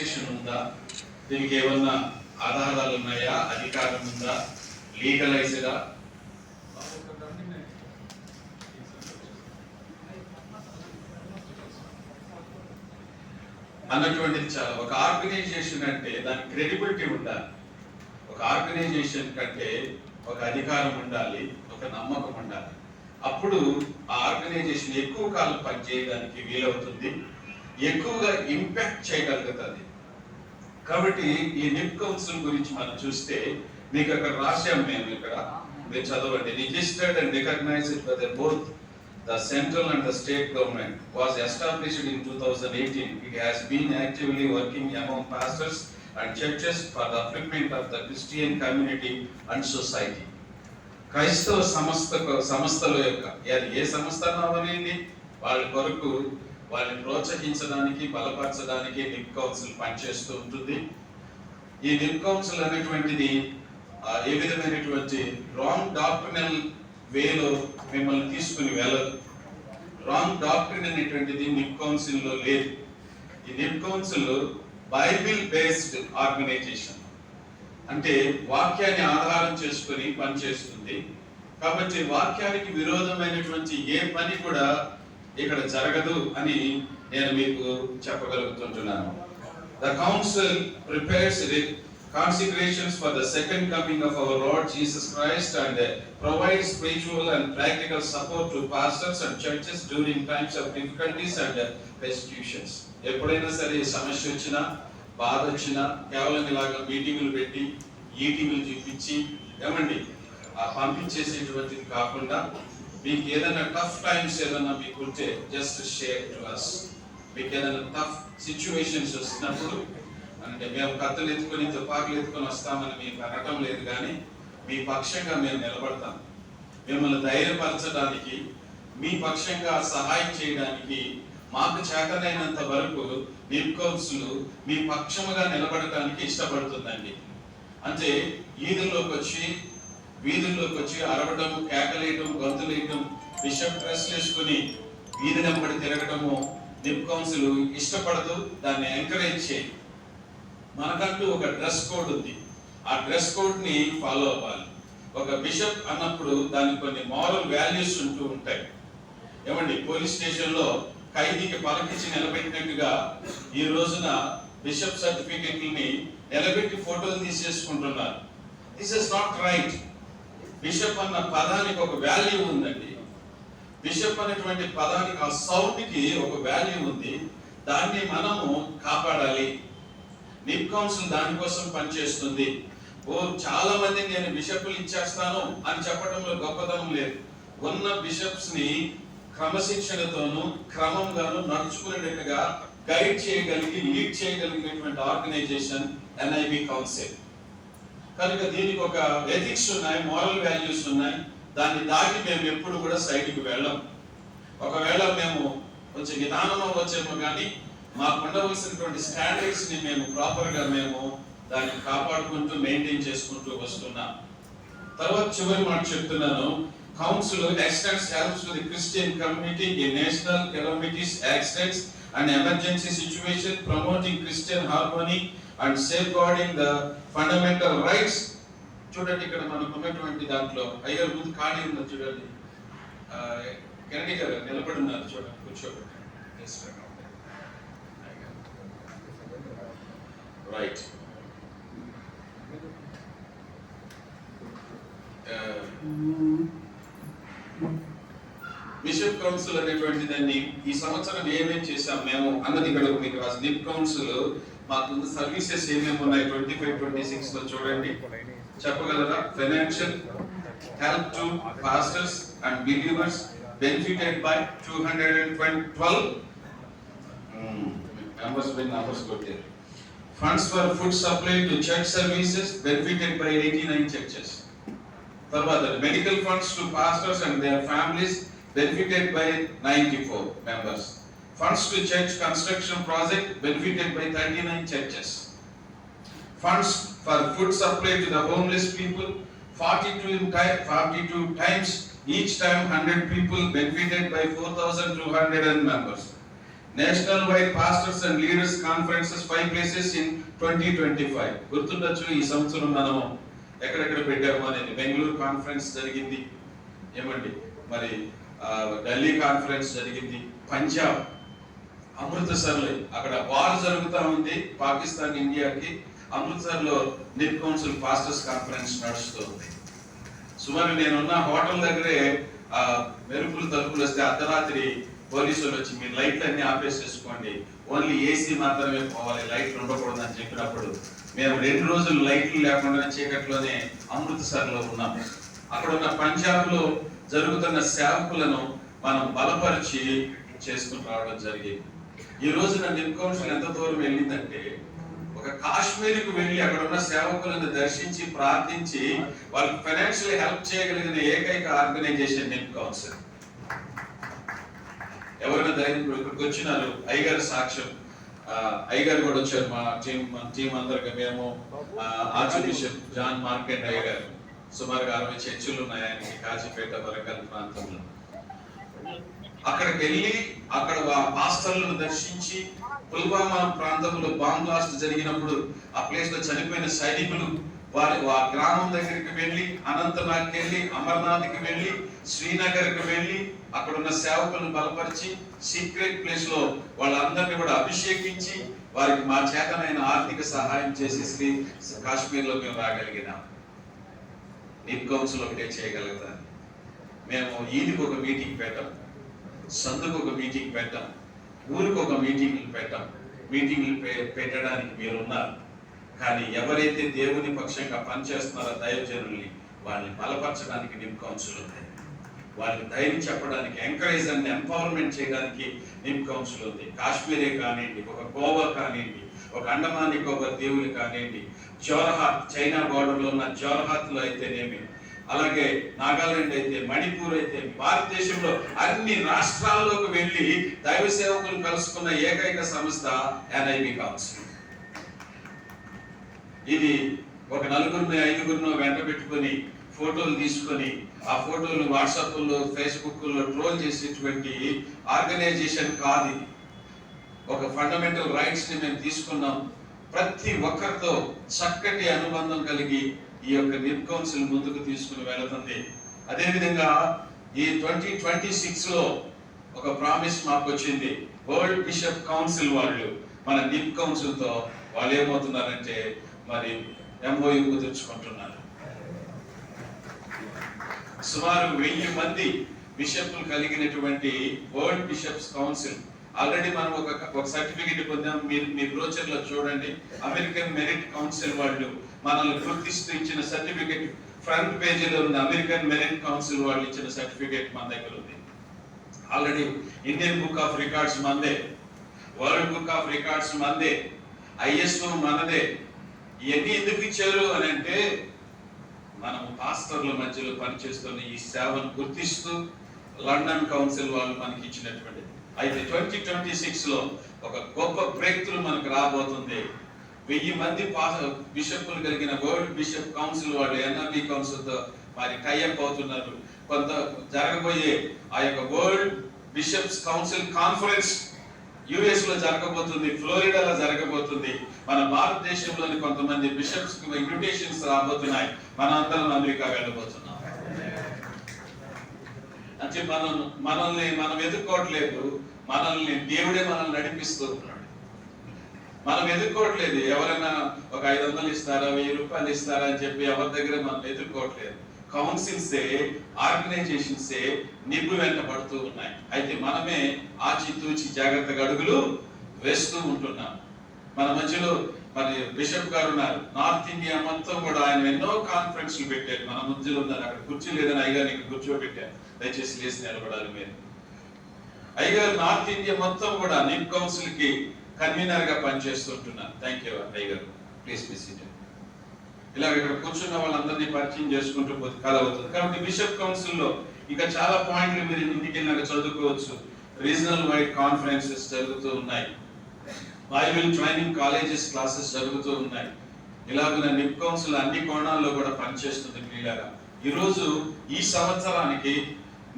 Registration ఉందా? దీనికి ఏమన్నా ఆధారాలు ఉన్నాయా? అధికారం ఉందా? లీగలైజ్డా? అన్నటువంటిది చాలా. ఒక ఆర్గనైజేషన్ అంటే దాని క్రెడిబిలిటీ ఉండాలి. ఒక ఆర్గనైజేషన్ కంటే ఒక అధికారం ఉండాలి ఒక నమ్మకం ఉండాలి. అప్పుడు ఆ ఆర్గనైజేషన్ ఎక్కువ కాలం పనిచేయడానికి వీలవుతుంది ఎక్కువగా ఇంపాక్ట్ చేయగలుగుతుంది. కాబట్టి ఈ నిప్ కౌన్సిల్ గురించి మనం చూస్తే మీకు అక్కడ రాశాం మేము ఇక్కడ. మీరు చదవండి. Registered and recognised by the both the central and the state government was established in 2018 it has been actively working among pastors and churches for the upliftment of the Christian community and society క్రైస్తవ సంస్థ సంస్థల యొక్క. ఏ సంస్థ అవనండి వాళ్ళ కొరకు వారిని ప్రోత్సహించడానికి బలపరచడానికి నిప్ council పనిచేస్తూ ఉంటుంది. ఈ విప్ కౌన్సిల్ అనేటువంటిది ఏ విధమైనటువంటి రాంగ్ డాక్టర్నల్ వేలో మిమ్మల్ని తీసుకుని వెళ్ళదు. రాంగ్ డాక్టరీన్ అనేటువంటిది నిప్ కౌన్సిల్లో లేదు. ఈ NIP council Bible based organization. అంటే వాక్యాన్ని ఆధారం చేసుకొని పనిచేస్తుంది. కాబట్టి వాక్యానికి విరోధమైనటువంటి ఏ పని కూడా ఇక్కడ జరగదు అని నేను మీకు చెప్పగలుగుతుంటున్నాను. The council prepares consecrations for the second coming of our Lord Jesus Christ and provide spiritual and practical support to pastors and churches during times of difficulties and destitutions ఎప్పుడైనా సరే సమస్య వచ్చినా బాధ వచ్చినా కేవలం ఇలాగా మీటింగులు పెట్టి ఈటింగ్లు చూపించి ఏమండి? పంపించేసేటువంటిది కాకుండా మీకు ఏదైనా టఫ్ టైమ్స్ ఏదైనా మీకు ఉంటే జస్ట్ షేర్ టు అస్ మీకు ఏదైనా టఫ్ సిచ్యువేషన్స్ వస్తున్నప్పుడు అంటే మేము కత్తులు ఎత్తుకొని తుపాకులు ఎత్తుకొని వస్తామని మీకు అనటం లేదు కానీ మీ పక్షంగా మేము నిలబడతాం. మిమ్మల్ని ధైర్యపరచడానికి మీ పక్షంగా సహాయం చేయడానికి మాకు చేతనైనంత వరకు నిప్కౌన్సులు మీ పక్షముగా నిలబడటానికి ఇష్టపడుతుందండి. అంటే ఈదుల్లోకి వచ్చి వీధుల్లోకి వచ్చి అరవడం కేకలేయటం గొంతులేయటం బిషప్ డ్రెస్లు వేసుకుని వీధి నెంబడి తిరగటము నిప్ కౌన్సిల్ ఇష్టపడదు దాన్ని ఎంకరేజ్ చేయి. మనకంటూ ఒక డ్రెస్ కోడ్ ఉంది. ఆ డ్రెస్ కోడ్ని ఫాలో అవ్వాలి. ఒక బిషప్ అన్నప్పుడు దానికి కొన్ని మారల్ వాల్యూస్ ఉంటూ ఉంటాయి. ఏమండి పోలీస్ స్టేషన్లో ఖైదీకి పలకించి నిలబెట్టినట్టుగా ఈ రోజున బిషప్ సర్టిఫికెట్లని నిలబెట్టి ఫోటోలు తీసేసుకుంటున్నారు. This is not right bishop అన్న పదానికి ఒక వాల్యూ ఉందండి. బిషప్ అనేటువంటి పదానికి ఆ సౌండ్కి ఒక వాల్యూ ఉంది. దాన్ని మనము కాపాడాలి. నిప్ కౌన్సిల్ దానికోసం పనిచేస్తుంది. ఓ చాలా మంది నేను బిషప్లు ఇచ్చేస్తాను అని చెప్పడంలో గొప్పతనం లేదు. ఉన్న బిషప్స్ని క్రమశిక్షణతోనూ క్రమంగాను నడుచుకునేటట్టుగా గైడ్ చేయగలిగి లీడ్ చేయగలిగినటువంటి ఆర్గనైజేషన్ ఎన్ఐబి కౌన్సిల్. కనుక దీనికి ఒక ఎథిక్స్ ఉన్నాయి మోరల్ వాల్యూస్ ఉన్నాయి. దాన్ని దాటి మేము ఎప్పుడు కూడా సైడ్కి వెళ్ళం. ఒకవేళ మేము కొంచెం నిదానం వచ్చేమో కానీ మాకు ఉండవలసినటువంటి స్టాండర్డ్స్ని మేము ప్రాపర్గా మేము దాన్ని కాపాడుకుంటూ మెయింటైన్ చేసుకుంటూ వస్తున్నాం. తర్వాత చివరి మాట చెప్తున్నాను. Council extends helps to the Christian community in national calamities accidents and emergency situation promoting Christian harmony and safeguarding the fundamental rights చూడండి ఇక్కడ మనకు ఉన్నటువంటి దాంట్లో అయ్యగారు ముందు ఖాళీ ఉన్నది చూడండి. ఆ, గారు నిలబడి ఉన్నారు చూడండి కూర్చోబెట్టి. రైట్ బిషప్ కౌన్సిల్ అనేటువంటి దాన్ని ఈ సంవత్సరం ఏమేం చేశాం మేము అన్నది ఇక్కడ మీకు రాసి. నిప్ కౌన్సిల్ మాకు సర్వీసెస్ ఏమేమి ఉన్నాయి? ట్వంటీ ఫైవ్ ట్వంటీ సిక్స్లో చూడండి. చెప్పగలరా? Financial help to pastors and believers benefited by two hundred and twenty twelve members by numbers కొట్టారు funds for food supply to church services benefited by eighty nine churches తర్వాత medical funds to pastors and their families benefited by by 94 members. Funds to church construction project benefited by 39 churches. Funds for food supply to the homeless people, 42 in ti- 42 times, each time 100 people benefited by 4,200 members. National wide pastors and leaders conferences five places in twenty twenty five గుర్తుండొచ్చు ఈ సంవత్సరం మనము ఎక్కడెక్కడ పెట్టాము అనేది Bengaluru conference జరిగింది ఏమండి మరి ఆ, ఢిల్లీ కాన్ఫరెన్స్ జరిగింది పంజాబ్ అమృతసర్లే. అక్కడ వార్ జరుగుతూ ఉంది పాకిస్తాన్ ఇండియాకి. అమృత్సర్లో నిప్ కౌన్సిల్ ఫాస్టర్స్ కాన్ఫరెన్స్ నడుస్తుంది సుమారు నేనున్న హోటల్ దగ్గరే మెరుపులు తలుపులు వస్తే అర్ధరాత్రి పోలీసులు వచ్చి మీ లైట్లు అన్ని ఆపేసేసుకోండి. ఓన్లీ ఏసీ మాత్రమే పోవాలి లైట్లు ఉండకూడదు అని చెప్పినప్పుడు మేము రెండు రోజులు లైట్లు లేకుండా చీకట్లోనే అమృత్సర్లో ఉన్నాము అక్కడ ఉన్న పంజాబ్లో జరుగుతున్న సేవకులను మనం బలపరిచి చేసుకుని రావడం జరిగింది. ఈ రోజున నిప్ కౌన్సిల్ ఎంత దూరం వెళ్ళిందంటే ఒక కాశ్మీర్కు వెళ్ళి అక్కడ ఉన్న సేవకులను దర్శించి ప్రార్థించి వాళ్ళకి ఫైనాన్షియల్ హెల్ప్ చేయగలిగిన ఏకైక ఆర్గనైజేషన్ నిమ్ కౌన్సిల్ ఎవరైనా ధైర్యం ఇక్కడికి వచ్చినారు ఐగారు సాక్ష్యం. ఐగర్ కూడా వచ్చారు మా టీం మా టీం అందరికి మేము ఆర్చిబిషప్ జాన్ మార్కెట్ అయ్యగారు. సుమారుగా అరవై చర్చిలు ఉన్నాయి ఆయనకి కాజీపేట వరకల్ ప్రాంతంలో. అక్కడికి వెళ్ళి అక్కడ హాస్టల్ను దర్శించి పుల్వామా ప్రాంతంలో బాంబ్ బ్లాస్ట్ జరిగినప్పుడు ఆ ప్లేస్లో చనిపోయిన సైనికులు వారి ఆ గ్రామం దగ్గరికి వెళ్ళి అనంతనాగ్కి వెళ్ళి అమర్నాథ్కి వెళ్ళి శ్రీనగర్కి వెళ్ళి అక్కడ ఉన్న సేవకులను బలపరిచి సీక్రెట్ ప్లేస్లో వాళ్ళందరినీ కూడా అభిషేకించి వారికి మా చేతనైన ఆర్థిక సహాయం చేసి శ్రీ కాశ్మీర్లో మేము రాగలిగినాం. నిప్ కౌన్సిల్ ఒకటే చేయగలుగుతాను. మేము ఈదికి ఒక మీటింగ్ పెట్టాం. సందుకు ఒక మీటింగ్ పెట్టాం. ఊరికి ఒక మీటింగ్లు పెట్టాం. మీటింగ్లు పె- పెట్టడానికి మీరున్నారు కానీ ఎవరైతే దేవుని పక్షంగా పనిచేస్తున్నారో దైవజనుల్ని వాళ్ళని బలపరచడానికి నిమ్ కౌన్సిల్ ఉంది. వాళ్ళకి ధైర్యం చెప్పడానికి ఎంకరేజ్ అండ్ ఎంపవర్మెంట్ చేయడానికి నిమ్ కౌన్సిల్ ఉంది. కాశ్మీరే కానివ్వండి ఒక గోవా కానివ్వండి ఒక అండమాన్ నికోబార్ దీవులు కానివ్వండి జోర్హాత్ చైనా బార్డర్లో ఉన్న జోర్హాత్లో అయితేనేమి అలాగే నాగాలాండ్ అయితే మణిపూర్ అయితే భారతదేశంలో అన్ని రాష్ట్రాల్లోకి వెళ్ళి దైవ సేవకులు కలుసుకున్న ఏకైక సంస్థ ఎన్ఐబి కౌన్సిల్ ఇది ఒక నలుగురిని ఐదుగురినో వెంట పెట్టుకొని ఫోటోలు తీసుకొని ఆ ఫోటోలు వాట్సాప్లో ఫేస్బుక్లో ట్రోల్ చేసేటువంటి ఆర్గనైజేషన్ కాదు ఇది. ఒక ఫండమెంటల్ రైట్స్ని మేము తీసుకున్నాం. ప్రతి ఒక్కరితో చక్కటి అనుబంధం కలిగి ఈ యొక్క నిప్ కౌన్సిల్ ముందుకు తీసుకుని వెళుతుంది. అదేవిధంగా ఈ ట్వంటీ ట్వంటీ సిక్స్లో ఒక ప్రామిస్ మాకు వచ్చింది వరల్డ్ బిషప్ కౌన్సిల్ వాళ్ళు మన నిప్ కౌన్సిల్తో వాళ్ళు ఏమవుతున్నారంటే మరి ఎంఓయు కుదుర్చుకుంటున్నారు. సుమారు వెయ్యి మంది బిషప్లు కలిగినటువంటి వరల్డ్ బిషప్స్ కౌన్సిల్ ఆల్రెడీ మనం ఒక ఒక సర్టిఫికెట్ పొందాం. మీరు మీ బ్రోచర్లో చూడండి. అమెరికన్ మెరిట్ కౌన్సిల్ వాళ్ళు మనల్ని గుర్తిస్తూ ఇచ్చిన సర్టిఫికెట్ ఫ్రంట్ పేజీలో ఉంది. అమెరికన్ మెరిట్ కౌన్సిల్ వాళ్ళు ఇచ్చిన సర్టిఫికెట్ మన దగ్గర ఉంది. Already Indian book of records మందే. వరల్డ్ బుక్ ఆఫ్ రికార్డ్స్ మందే. ఐఎస్ఓ మనదే. ఇవన్నీ ఎందుకు ఇచ్చారు అని అంటే మనం పాస్టర్ల మధ్యలో పనిచేస్తున్న ఈ సేవను గుర్తిస్తూ లండన్ కౌన్సిల్ వాళ్ళు మనకి ఇచ్చినటువంటిది. అయితే ట్వంటీ ట్వంటీ సిక్స్లో ఒక గొప్ప బ్రేక్ త్రూ మనకు రాబోతుంది. వెయ్యి మంది బిషప్లు కలిగిన వరల్డ్ బిషప్ కౌన్సిల్ వాళ్ళు ఎన్ఆర్బి కౌన్సిల్తో మరి టైఅప్ అవుతున్నారు. కొంత జరగబోయే ఆ యొక్క వరల్డ్ బిషప్స్ కౌన్సిల్ కాన్ఫరెన్స్ యుఎస్లో జరగబోతుంది ఫ్లోరిడాలో జరగబోతుంది. మన భారతదేశంలోని కొంతమంది బిషప్స్ ఇన్విటేషన్స్ రాబోతున్నాయి. మన అందరం అమెరికా వెళ్ళబోతున్నాం. అంటే మనం మనల్ని మనం ఎదుర్కోవట్లేదు. మనల్ని దేవుడే మనల్ని నడిపిస్తూ ఉన్నాడు. మనం ఎదుర్కోవట్లేదు. ఎవరైనా ఒక ఐదు వందలు ఇస్తారా వెయ్యి రూపాయలు ఇస్తారా అని చెప్పి ఎవరి దగ్గర మనం ఎదుర్కోవట్లేదు. కౌన్సిల్సే ఆర్గనైజేషన్సే నిప్పు వెంట పడుతూ ఉన్నాయి. అయితే మనమే ఆచితూచి జాగ్రత్తగా అడుగులు వేస్తూ ఉంటున్నాం. మన మధ్యలో మరి బిషప్ గారు ఉన్నారు. నార్త్ ఇండియా మొత్తం కూడా ఆయన ఎన్నో కాన్ఫరెన్స్లు పెట్టారు. మన మధ్యలో ఉన్నారు. అక్కడ కుర్చీ లేదని అయ్యగారు ఇక్కడ కూర్చోబెట్టారు. దయచేసి లేచి నిలబడాలి మీరు. అయ్యగారు నార్త్ ఇండియా మొత్తం కూడా నిప్ కౌన్సిల్కి కన్వీనర్గా థ్యాంక్ యూ అయ్యగారు ప్లీజ్ ప్లీజ్ ఇలా ఇక్కడ కూర్చున్న వాళ్ళందరినీ పరిచయం చేసుకుంటూ పోతే కాలవుతుంది కాబట్టి బిషప్ కౌన్సిల్లో ఇంకా చాలా పాయింట్లు మీరు ఇంటికి వెళ్ళినాక చదువుకోవచ్చు. రీజనల్ వైడ్ కాన్ఫరెన్సెస్ జరుగుతూ ఉన్నాయి. బైబిల్ ట్రైనింగ్ కాలేజెస్ క్లాసెస్ జరుగుతూ ఉన్నాయి. ఇలాగ నిప్ కౌన్సిల్ అన్ని కోణాల్లో కూడా పనిచేస్తుంది మీలాగా. ఈరోజు ఈ సంవత్సరానికి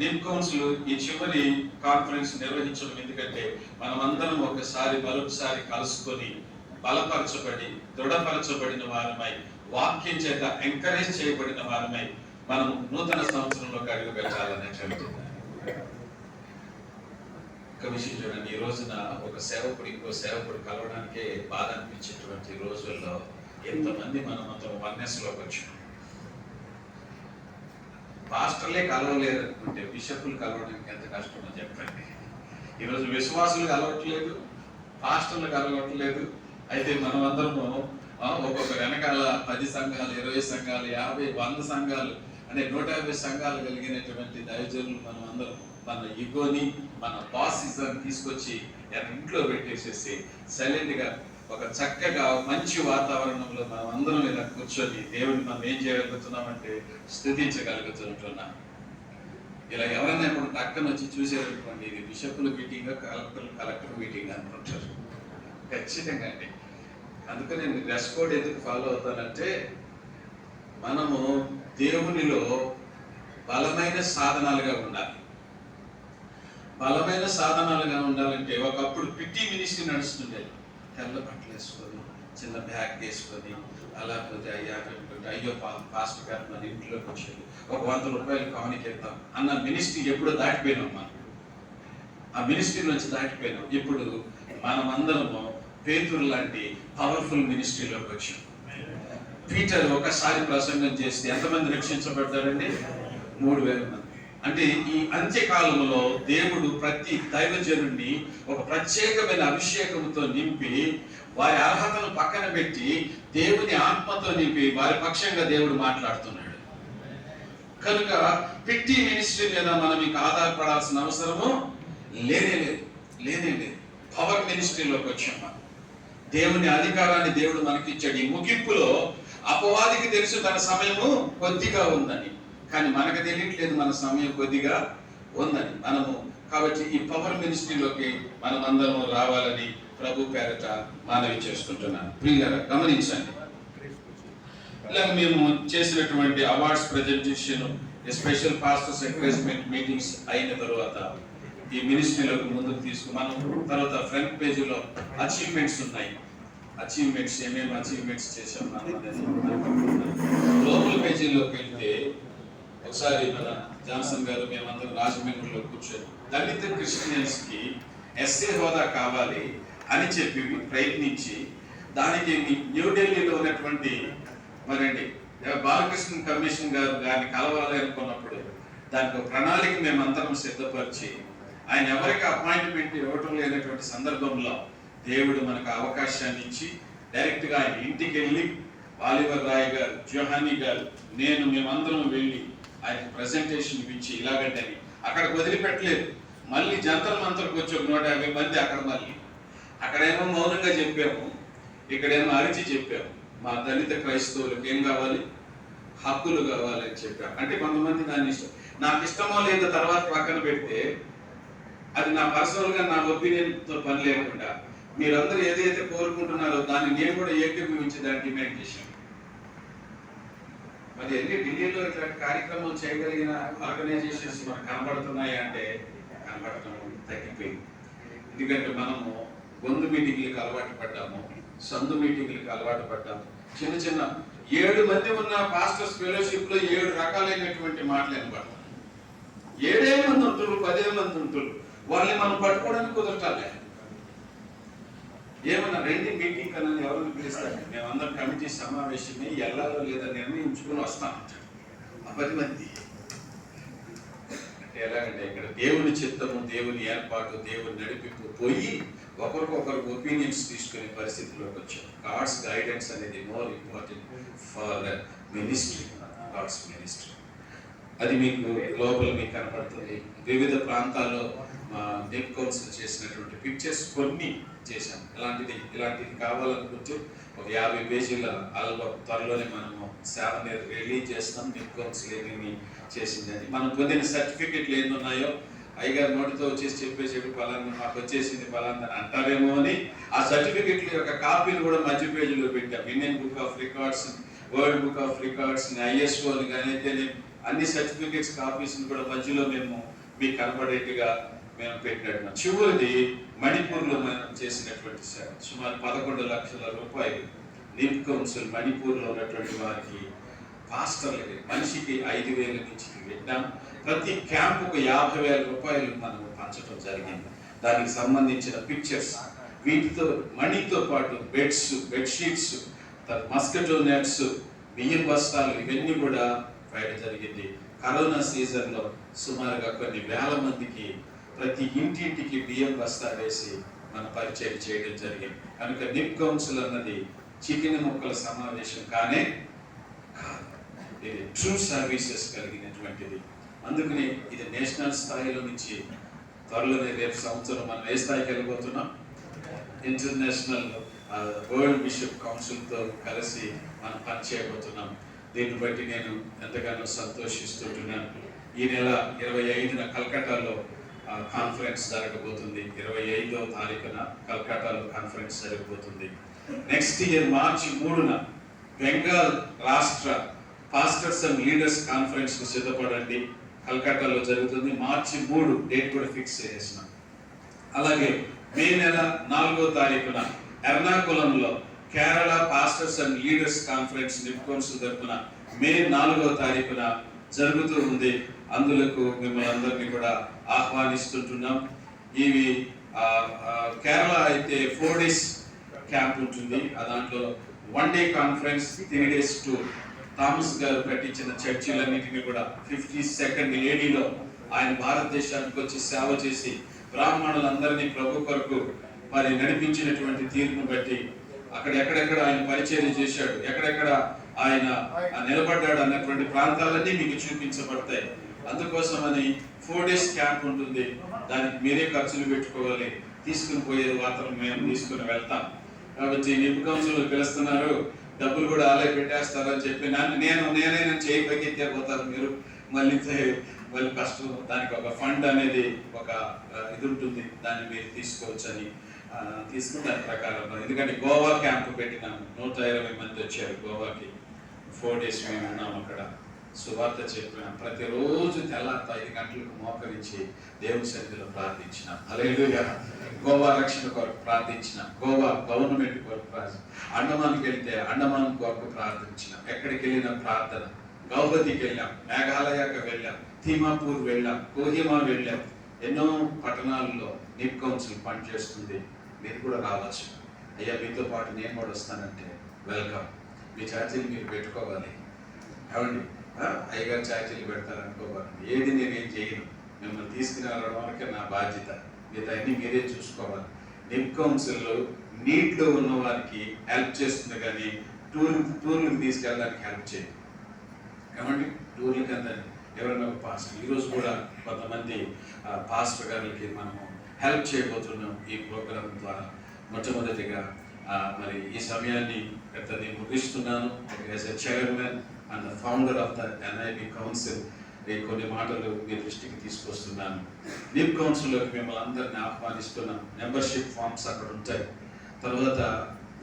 నిమ్ కౌన్సిల్ ఈ చివరి కాన్ఫరెన్స్ నిర్వహించడం ఎందుకంటే మనమందరం ఒకసారి మరొకసారి కలుసుకొని బలపరచబడి దృఢపరచబడిన వారమై వాక్యం చేత ఎంకరేజ్ చేయబడిన వారమై మనం నూతన సంవత్సరంలోకి అడుగు పెట్టాలని ఒక విషయం చూడండి. ఈ రోజున ఒక సేవకుడు ఇంకో సేవకుడు కలవడానికే బాధ అనిపించేటువంటి రోజుల్లో ఎంతమంది మనం అంత వన్నెస్లోకి వచ్చినాం. పాస్టర్లే కలవలేరు అనుకుంటే బిషపులు కలవడానికి ఎంత కష్టమో చెప్పండి. ఈరోజు విశ్వాసులు కలవట్లేదు పాస్టర్లు కలవట్లేదు. అయితే మనం అందరము ఒక్కొక్క వెనకాల పది సంఘాలు ఇరవై సంఘాలు యాభై వంద సంఘాలు అనే నూట యాభై సంఘాలు కలిగినటువంటి దైవజనులు మనం అందరం మన ఇగోని మన బాసిజం తీసుకొచ్చి ఇంట్లో పెట్టేసేసి సైలెంట్గా ఒక చక్కగా మంచి వాతావరణంలో మనం అందరం ఇలా కూర్చొని దేవుడిని మనం ఏం చేయగలుగుతున్నామంటే స్థుతించగలుగుతుంటున్నాం ఇలా ఎవరైనా ఇప్పుడు టక్కన వచ్చి చూసేటటువంటి ఇది బిషప్ల మీటింగ్ కలెక్టర్ కలెక్టర్ మీటింగ్ అనుకుంటారు. ఖచ్చితంగా అండి. అందుకని నేను డ్రెస్ కోడ్ ఎందుకు ఫాలో అవుతానంటే మనము దేవునిలో బలమైన సాధనాలుగా ఉండాలి. బలమైన సాధనాలుగా ఉండాలంటే ఒకప్పుడు పిట్టి మినిస్ట్రీ నడుస్తుండేది. తెల్ల వేసుకొని చిన్న బ్యాగ్ వేసుకొని అలా పోతే అయ్యా అయ్యో పా గారు మన ఇంట్లోకి వచ్చేది ఒక వంద రూపాయలు కావనికి అన్న మినిస్ట్రీ ఎప్పుడో దాటిపోయినాం మనం. ఆ మినిస్ట్రీ నుంచి దాటిపోయినాం. ఇప్పుడు మనమందరము పేతురు లాంటి పవర్ఫుల్ మినిస్ట్రీలోకి వచ్చాం. పీటర్ ఒకసారి ప్రసంగం చేస్తే ఎంతమంది రక్షించబడతారండి మూడు వేల మంది. అంటే ఈ అంత్యకాలంలో దేవుడు ప్రతి దైవజనుడిని ఒక ప్రత్యేకమైన అభిషేకంతో నింపి వారి అర్హతను పక్కన పెట్టి దేవుని ఆత్మతో నింపి వారి పక్షంగా దేవుడు మాట్లాడుతున్నాడు. కనుక పిట్టి మినిస్ట్రీ మీద మనం ఇంకా ఆధారపడాల్సిన అవసరము లేనే లేదు. లేనే లేదు. పవర్ మినిస్ట్రీలోకి వచ్చాం మనం. దేవుని అధికారాన్ని దేవుడు మనకిచ్చాడు. ఈ ముగింపులో అపవాదికి తెలుసు తన సమయము కొద్దిగా ఉందని. కానీ మనకు తెలియట్లేదు మన సమయం కొద్దిగా ఉందని. మనము కాబట్టి ఈ పవర్ మినిస్ట్రీలోకి మనం అందరం రావాలని ప్రభు పేరట మనవి చేసుకుంటున్నాను. ప్రియుల గమనించండి. ఇలా మేము చేసినటువంటి awards presentation special pastors encouragement meetings అయిన తర్వాత ఈ మినిస్ట్రీలోకి ముందుకు తీసుకు మనం తర్వాత ఫ్రంట్ పేజీలో అచీవ్మెంట్స్ ఉన్నాయి. అచీవ్మెంట్స్ ఏమేమి అచీవ్మెంట్స్ చేసాం అనేది లోపల పేజీలోకి వెళ్తే ఒకసారి మన జాన్సన్ గారు మేమందరం రాజమండ్రిలో కూర్చొని దళిత క్రిస్టియన్స్కి ఎస్ఏ హోదా కావాలి అని చెప్పి ప్రయత్నించి దానికి న్యూఢిల్లీలో ఉన్నటువంటి మరండి బాలకృష్ణ కమిషన్ గారు గారిని కలవాలి అనుకున్నప్పుడు దానికి ఒక ప్రణాళిక అందరం సిద్ధపరిచి ఆయన ఎవరికి అపాయింట్మెంట్ ఇవ్వటం లేనటువంటి సందర్భంలో దేవుడు మనకు అవకాశాన్ని ఇచ్చి డైరెక్ట్గా ఆయన ఇంటికి వెళ్ళి వాలివర్ రాయ్ గారు జోహానీ గారు నేను మేమందరం వెళ్ళి ఆయన ప్రజెంటేషన్ ఇచ్చి ఇలాగంటే అక్కడికి వదిలిపెట్టలేదు. మళ్ళీ జంతర్ మంతర్కి వచ్చి ఒక నూట యాభై మంది అక్కడ మళ్ళీ అక్కడేమో మౌనంగా చెప్పాము ఇక్కడేమో అరిచి చెప్పాము. మా దళిత క్రైస్తవులకు ఏం కావాలి? హక్కులు కావాలి అని చెప్పాము అంటే కొంతమంది దాన్ని ఇష్టం నాకు ఇష్టమో లేదో తర్వాత పక్కన పెడితే అది నా పర్సనల్గా నా ఒపీనియన్తో పని లేకుండా మీరందరూ ఏదైతే కోరుకుంటున్నారో దాన్ని నేను కూడా ఏకీభవించి దాన్ని డిమాండ్ చేశాను మరి ఎన్ని ఢిల్లీలో ఇట్లాంటి కార్యక్రమాలు చేయగలిగిన ఆర్గనైజేషన్స్ మనకు కనబడుతున్నాయి అంటే కనబడటం తగ్గిపోయింది. ఎందుకంటే మనము గొంతు మీటింగ్లకు అలవాటు పడ్డాము సందు మీటింగ్లకు అలవాటు పడ్డాము. చిన్న చిన్న ఏడు మంది ఉన్న పాస్టర్స్ ఫెలోషిప్లో ఏడు రకాలైనటువంటి మాటలు వినపడతాం ఏడే మంది ఉంటున్నారు పదే మంది ఉంటున్నారు వాళ్ళని మనం పట్టుకోవడానికి కుదరటాలే ఏమన్నా రెండు మీటింగ్ కన్నా ఎవరిని పిలుస్తారు? మేమందరం కమిటీ సమావేశమే వెళ్ళాలో లేదా నిర్ణయించుకుని వస్తాం. ఆ పది మంది. అంటే ఎలాగంటే ఇక్కడ దేవుని చిత్తము దేవుని ఏర్పాటు దేవుని నడిపింపు పోయి ఒకరికొకరు ఒపీనియన్స్ తీసుకునే పరిస్థితిలోకి వచ్చాం. గాడ్స్ గైడెన్స్ అనేది more important for ministry God's ministry అది మీకు గ్లోబల్ మీకు కనపడుతుంది. వివిధ ప్రాంతాల్లో మా డెప్ కౌన్సిల్ చేసినటువంటి పిక్చర్స్ కొన్ని చేశాం. ఇలాంటిది ఇలాంటిది కావాలనుకుంటే ఒక యాభై పేజీల ఆల్బమ్ త్వరలోనే మనము సేవని రిలీజ్ చేస్తాం. డెప్ కౌన్సిల్ చేసిందని. మనం పొందిన సర్టిఫికెట్లు ఏమి ఉన్నాయో అయ్యగారు నోటితో వచ్చేసి చెప్పేసేపు పలానా మాకు వచ్చేసింది పలానా అంటారేమో అని ఆ సర్టిఫికెట్ల యొక్క కాపీలు కూడా మధ్య పేజీలో పెట్టాం. Indian book of records world book of records ISO కానీ అన్ని సర్టిఫికెట్స్ కాపీస్ కూడా మధ్యలో మేము మీకు కనబడేట్టుగా మేము పెట్టాడు చివరిది మణిపూర్లో మనం చేసినటువంటి సేవ సుమారు పదకొండు లక్షల రూపాయలు నిప్ కౌన్సిల్ మణిపూర్లో ఉన్నటువంటి వారికి పాస్టర్లకి మనిషికి ఐదు వేల నుంచి పెట్టాం ప్రతి క్యాంపుకు యాభై వేల రూపాయలు మనం పంచడం జరిగింది. దానికి సంబంధించిన పిక్చర్స్. వీటితో మణితో పాటు బెడ్స్ బెడ్షీట్స్ మస్కటో నెట్స్ బియ్యం బస్తాలు ఇవన్నీ కూడా వేయడం జరిగింది. కరోనా సీజన్లో సుమారుగా కొన్ని వేల మందికి ప్రతి ఇంటింటికి బియ్యం బస్తా వేసి మన పరిచయం చేయడం జరిగింది. కనుక నిప్ కౌన్సిల్ అన్నది చికెన్ మొక్కల సమావేశం కానే కాదు. ఇది ట్రూ సర్వీసెస్ కలిగినటువంటిది. అందుకని ఇది నేషనల్ స్థాయిలో నుంచి త్వరలోనే రేపు సంవత్సరం మనం ఏ స్థాయికి వెళ్ళిపోతున్నాం ఇంటర్నేషనల్ వరల్డ్ బిషప్ కౌన్సిల్తో కలిసి మనం పనిచేయబోతున్నాం. దీన్ని బట్టి నేను ఎంతగానో సంతోషిస్తుంటున్నాను ఈ నెల ఇరవై ఐదున కలకట్టాలో కాన్ఫరెన్స్ జరగబోతుంది. ఇరవై ఐదో తారీఖున కల్కటాలో కాన్ఫరెన్స్ జరగబోతుంది. నెక్స్ట్ ఇయర్ మార్చి మూడున బెంగాల్ రాష్ట్ర పాస్టర్స్ అండ్ లీడర్స్ కాన్ఫరెన్స్కు సిద్ధపడండి. కల్కటాలో జరుగుతుంది. మార్చి మూడు డేట్ కూడా ఫిక్స్ చేసినాం అలాగే మే నెల నాలుగో తారీఖున ఎర్నాకుళంలో Kerala pastors and leaders conference నిప్కోన్స్ తరపున మే నాలుగో తారీఖున జరుగుతూ ఉంది. అందులకు మిమ్మల్ని అందరినీ కూడా ఆహ్వానిస్తుంటున్నాం. ఇవి కేరళ అయితే ఫోర్ డేస్ క్యాంప్ ఉంటుంది. ఆ దాంట్లో one day conference three days tour Thomas గారు కట్టించిన చర్చిలన్నింటినీ కూడా ఫిఫ్టీ సెకండ్ ఏడీలో ఆయన భారతదేశానికి వచ్చి సేవ చేసి బ్రాహ్మణులందరినీ ప్రభు కొరకు మరి నడిపించినటువంటి తీరును బట్టి అక్కడ ఎక్కడెక్కడ ఆయన పరిచయం చేశాడు ఎక్కడెక్కడ ఆయన నిలబడ్డాడు అన్నటువంటి ప్రాంతాలన్నీ మీకు చూపించబడతాయి. అందుకోసమని ఫోర్ డేస్ క్యాంప్ ఉంటుంది. దానికి మీరే ఖర్చులు పెట్టుకోవాలి. తీసుకుని పోయేది మాత్రం మేము తీసుకుని వెళ్తాం. కాబట్టి నిపు కౌన్సిల్ పిలుస్తున్నారు. డబ్బులు కూడా అలాగే పెట్టేస్తారని చెప్పి నన్ను నేను నేనే నేను చేయి పైకెత్తే పోతారు మీరు. మళ్ళీ మళ్ళీ కష్టం. దానికి ఒక ఫండ్ అనేది ఒక ఇది ఉంటుంది. దాన్ని మీరు తీసుకోవచ్చని ఆ, తీసుకుని దాని ప్రకారం. ఎందుకంటే గోవా క్యాంప్ పెట్టినాము. నూట ఇరవై మంది వచ్చారు గోవాకి. ఫోర్ డేస్ మేము ఉన్నాము అక్కడ. సువార్త చెప్పిన. ప్రతిరోజు తెల్లారిత ఐదు గంటలకు మోకరించి దేవుని సన్నిధిలో ప్రార్థించిన. అలేలుగా గోవా రక్షణ కొరకు ప్రార్థించిన. గోవా గవర్నమెంట్ కొరకు ప్రార్థించిన అండమాన్కి వెళ్తే అండమాన్ కొరకు ప్రార్థించిన. ఎక్కడికి వెళ్ళిన ప్రార్థన. గౌహతికి వెళ్ళాం. మేఘాలయకు వెళ్ళాం. తిమాపూర్ వెళ్ళాం. కోహిమా వెళ్ళాం. ఎన్నో పట్టణాల్లో నిప్ కౌన్సిల్ పనిచేస్తుంది. మీరు కూడా రావచ్చు. అయ్యా మీతో పాటు నేను కూడా వస్తానంటే వెల్కమ్. మీ ఛార్జీలు మీరు పెట్టుకోవాలి. ఏమండి? ఆ? ఛార్జీలు పెడతారు అనుకోవాలి ఏది నేనేం చేయను. మిమ్మల్ని తీసుకురావడం వరకే నా బాధ్యత. మిగతా అన్ని మీరే చూసుకోవాలి. నిప్ కౌన్సిల్లో నీట్లో ఉన్న వారికి హెల్ప్ చేస్తుంది కానీ టూర్ టూర్లకు తీసుకెళ్ళడానికి హెల్ప్ చేయదు. ఏమండి? టూర్లకు అందని ఎవరైనా ఒక పాస్టర్ ఈరోజు కూడా కొంతమంది పాస్టర్ గారికి మనము హెల్ప్ చేయబోతున్నాం ఈ ప్రోగ్రాం ద్వారా. మొట్టమొదటిగా మరి ఈ సమయాన్ని పెద్ద నేను ముగిస్తున్నాను as a chairman and founder of the NIB council నేను కొన్ని మాటలు మీ దృష్టికి తీసుకొస్తున్నాను. నీప్ కౌన్సిల్లోకి మిమ్మల్ని అందరిని ఆహ్వానిస్తున్నాం మెంబర్షిప్ ఫామ్స్ అక్కడ ఉంటాయి. తర్వాత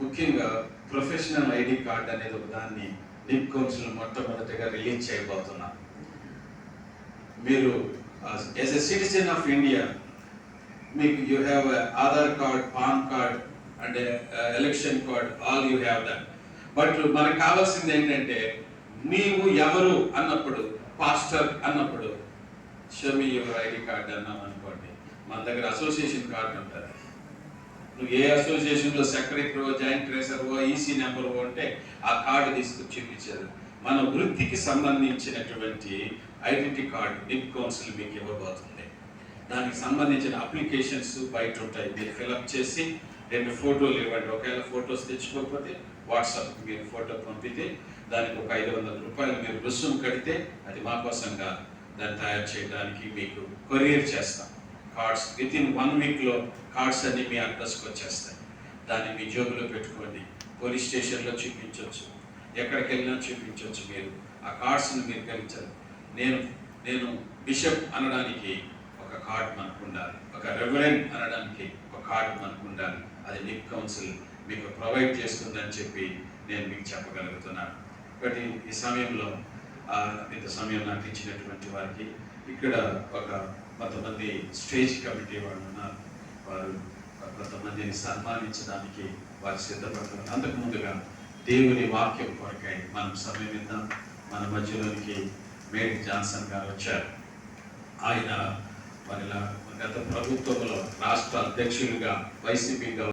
ముఖ్యంగా ప్రొఫెషనల్ ఐడి కార్డ్ అనేది ఒక దాన్ని నిప్ కౌన్సిల్ మొట్టమొదటిగా రిలీజ్ చేయబోతున్నాం మీరు as a citizen of India మీకు you have Aadhaar card PAN card and election card all you have that but మనకు కావాల్సింది ఏంటంటే నీవు ఎవరు? అన్నప్పుడు పాస్టర్ అన్నప్పుడు షమి యువర్ ఐడి కార్డ్ అన్నాం అనుకోండి మన దగ్గర అసోసియేషన్ కార్డు ఉంటుంది. నువ్వు ఏ అసోసియేషన్లో సెక్రటరీ జాయింట్ ట్రేసర్వో ఈసీ నెంబర్ అంటే ఆ కార్డు తీసుకొచ్చి చూపించారు. మన వృత్తికి సంబంధించినటువంటి ఐడెంటిటీ కార్డు నిప్ కౌన్సిల్ మీకు ఇవ్వబోతుంది. దానికి సంబంధించిన అప్లికేషన్స్ బయట ఉంటాయి. మీరు ఫిలప్ చేసి రెండు ఫోటోలు ఇవ్వండి. ఒకవేళ ఫోటోస్ తెచ్చుకోకపోతే వాట్సాప్ మీరు ఫోటో పంపితే దానికి ఒక ఐదు వందల రూపాయలు మీరు రుసుము కడితే అది మా కోసం దాన్ని తయారు చేయడానికి మీకు కొరియర్ చేస్తాం. కార్డ్స్ విత్ ఇన్ వన్ వీక్లో కార్డ్స్ అన్ని మీ అడ్రస్కి వచ్చేస్తాయి. దాన్ని మీ జోబులో పెట్టుకోండి. పోలీస్ స్టేషన్లో చూపించవచ్చు ఎక్కడికి వెళ్ళినా చూపించవచ్చు మీరు. ఆ కార్డ్స్ని మీరు గమనించాలి నేను నేను బిషప్ అనడానికి ఒక కార్డ్ మనకు ఉండాలి ఒక రెవరెంట్ అనడానికి ఒక కార్డ్ మనకు ఉండాలి అది నిప్ కౌన్సిల్ మీకు ప్రొవైడ్ చేస్తుందని చెప్పి నేను మీకు చెప్పగలుగుతున్నాను. కాబట్టి ఈ సమయంలో ఆ, ఇంత సమయం నాకు ఇచ్చినటువంటి వారికి ఇక్కడ ఒక కొంతమంది స్టేజ్ కమిటీ వాళ్ళు ఉన్నారు. వారు కొంతమందిని సన్మానించడానికి వారు సిద్ధపడుతున్నారు. అంతకు ముందుగా దేవుని వాక్యం కొరకై మనం సమయం ఇద్దాం. మన మధ్యలోనికి మేరీ జాన్సన్ గారు వచ్చారు. ఆయన మరి గత ప్రభుత్వంలో రాష్ట్ర అధ్యక్షులుగా వైసీపీ